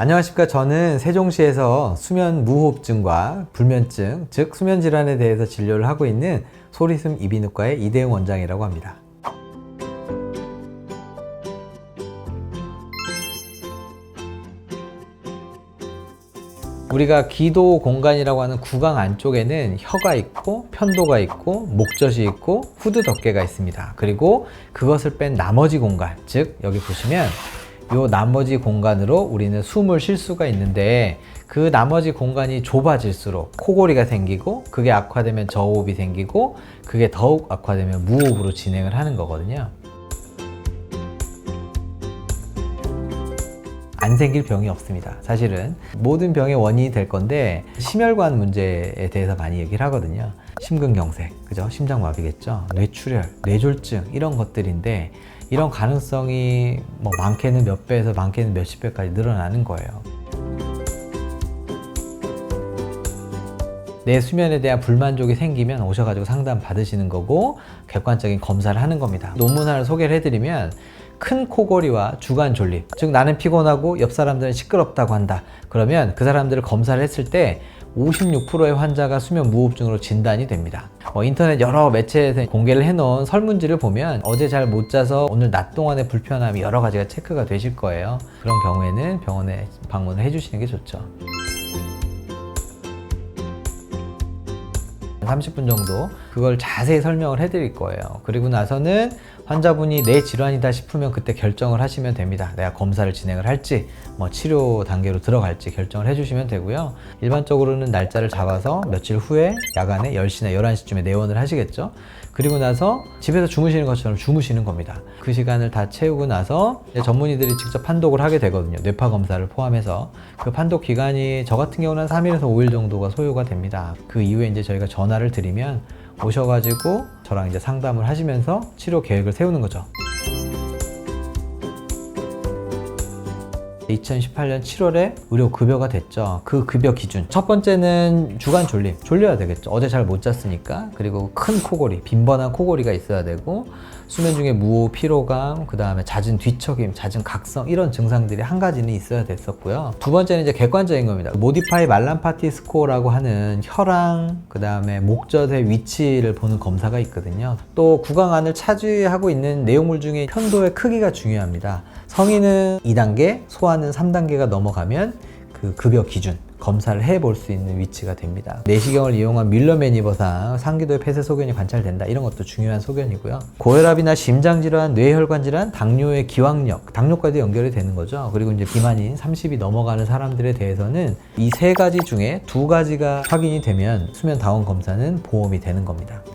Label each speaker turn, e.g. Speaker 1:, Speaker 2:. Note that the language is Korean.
Speaker 1: 안녕하십니까. 저는 세종시에서 수면 무호흡증과 불면증, 즉 수면 질환에 대해서 진료를 하고 있는 소리숨 이비인후과의 이대웅 원장이라고 합니다. 우리가 기도 공간이라고 하는 구강 안쪽에는 혀가 있고 편도가 있고 목젖이 있고 후두 덮개가 있습니다. 그리고 그것을 뺀 나머지 공간, 즉 여기 보시면 요 나머지 공간으로 우리는 숨을 쉴 수가 있는데 그 나머지 공간이 좁아질수록 코골이가 생기고 그게 악화되면 저호흡이 생기고 그게 더욱 악화되면 무호흡으로 진행을 하는 거거든요. 안 생길 병이 없습니다. 사실은 모든 병의 원인이 될 건데 심혈관 문제에 대해서 많이 얘기를 하거든요. 심근경색, 그죠? 심장마비겠죠? 뇌출혈, 뇌졸중 이런 것들인데 이런 가능성이 뭐 많게는 몇 배에서 많게는 몇십 배까지 늘어나는 거예요. 내 수면에 대한 불만족이 생기면 오셔가지고 상담 받으시는 거고 객관적인 검사를 하는 겁니다. 논문 하나를 소개를 해드리면 큰 코골이와 주간 졸립, 즉 나는 피곤하고 옆 사람들은 시끄럽다고 한다. 그러면 그 사람들을 검사를 했을 때 56%의 환자가 수면 무호흡증으로 진단이 됩니다. 어, 인터넷 여러 매체에서 공개를 해놓은 설문지를 보면 어제 잘 못 자서 오늘 낮 동안의 불편함이 여러 가지가 체크가 되실 거예요. 그런 경우에는 병원에 방문을 해주시는 게 좋죠. 30분 정도 그걸 자세히 설명을 해드릴 거예요. 그리고 나서는 환자분이 내 질환이다 싶으면 그때 결정을 하시면 됩니다. 내가 검사를 진행을 할지, 뭐 치료 단계로 들어갈지 결정을 해주시면 되고요. 일반적으로는 날짜를 잡아서 며칠 후에 야간에 10시나 11시쯤에 내원을 하시겠죠. 그리고 나서 집에서 주무시는 것처럼 주무시는 겁니다. 그 시간을 다 채우고 나서 전문의들이 직접 판독을 하게 되거든요. 뇌파 검사를 포함해서. 그 판독 기간이 저 같은 경우는 3일에서 5일 정도가 소요가 됩니다. 그 이후에 이제 저희가 전화를 드리면 오셔가지고 저랑 이제 상담을 하시면서 치료 계획을 세우는 거죠. 2018년 7월에 의료 급여가 됐죠. 그 급여 기준. 첫 번째는 주간 졸림. 졸려야 되겠죠. 어제 잘 못 잤으니까. 그리고 큰 코골이, 빈번한 코골이가 있어야 되고, 수면 중에 무호, 피로감, 그 다음에 잦은 뒤척임, 잦은 각성, 이런 증상들이 한 가지는 있어야 됐었고요. 두 번째는 이제 객관적인 겁니다. 모디파이 말란 파티 스코어라고 하는 혈당, 그 다음에 목젖의 위치를 보는 검사가 있거든요. 또 구강 안을 차지하고 있는 내용물 중에 편도의 크기가 중요합니다. 성인은 2단계, 소아는 3단계가 넘어가면 그 급여 기준 검사를 해볼 수 있는 위치가 됩니다. 내시경을 이용한 뮬러 매니버상 상기도의 폐쇄 소견이 관찰된다. 이런 것도 중요한 소견이고요. 고혈압이나 심장질환, 뇌혈관 질환, 당뇨의 기왕력, 당뇨까지 연결이 되는 거죠. 그리고 이제 비만인 30이 넘어가는 사람들에 대해서는 이 세 가지 중에 두 가지가 확인이 되면 수면 다원 검사는 보험이 되는 겁니다.